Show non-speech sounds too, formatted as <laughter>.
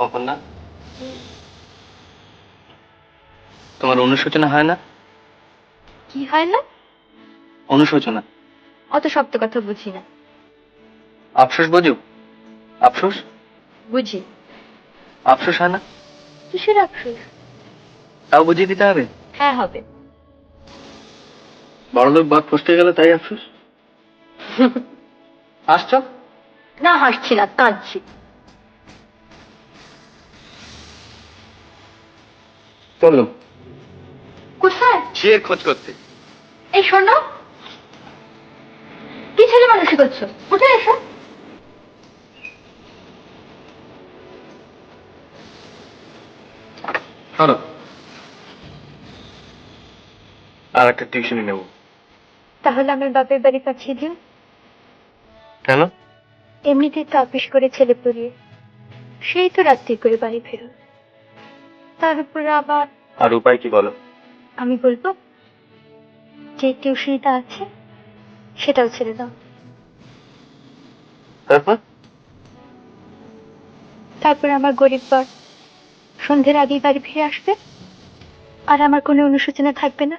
অপর্ণা তোমার অনুশোচনা হয় না? কি হয় না? অনুশোচনা? অত শব্দ কথা বুঝি না। আফসোস বোঝো আফসোস? বুঝি। আফসোস হয় না? কিসের আফসোস? তাও বুঝিয়ে দিতে হবে? হ্যাঁ হবে। বড়লোক বাদ ফসকে গেল তাই আফসোস? <laughs> আসছো? না হাসছি না কাঁদছি। কোথায়? ঝিয়ের খোঁজ করতে। এই শোনো কি ছেলে মানুষই করছ? উঠে এসো। চলো আর একটা টিউশনি নেব। তাহলে আমার বাপের বাড়ি পাঠিয়ে কেন? এমনিতেই তো অফিস করে ছেলে পড়িয়ে। সেই তো রাত্রি করে বাড়ি ফেরো। তার উপরে আবার আর উপায় কি বলো? আমি বলব যে টিউশনিটা আছে সেটাও ছেড়ে দাও। তারপর? তারপর আমার গরিব বর সন্ধ্যের আগেই বাড়ি ফিরে আসবে। আর আমার কোনো অনুশোচনা থাকবে না।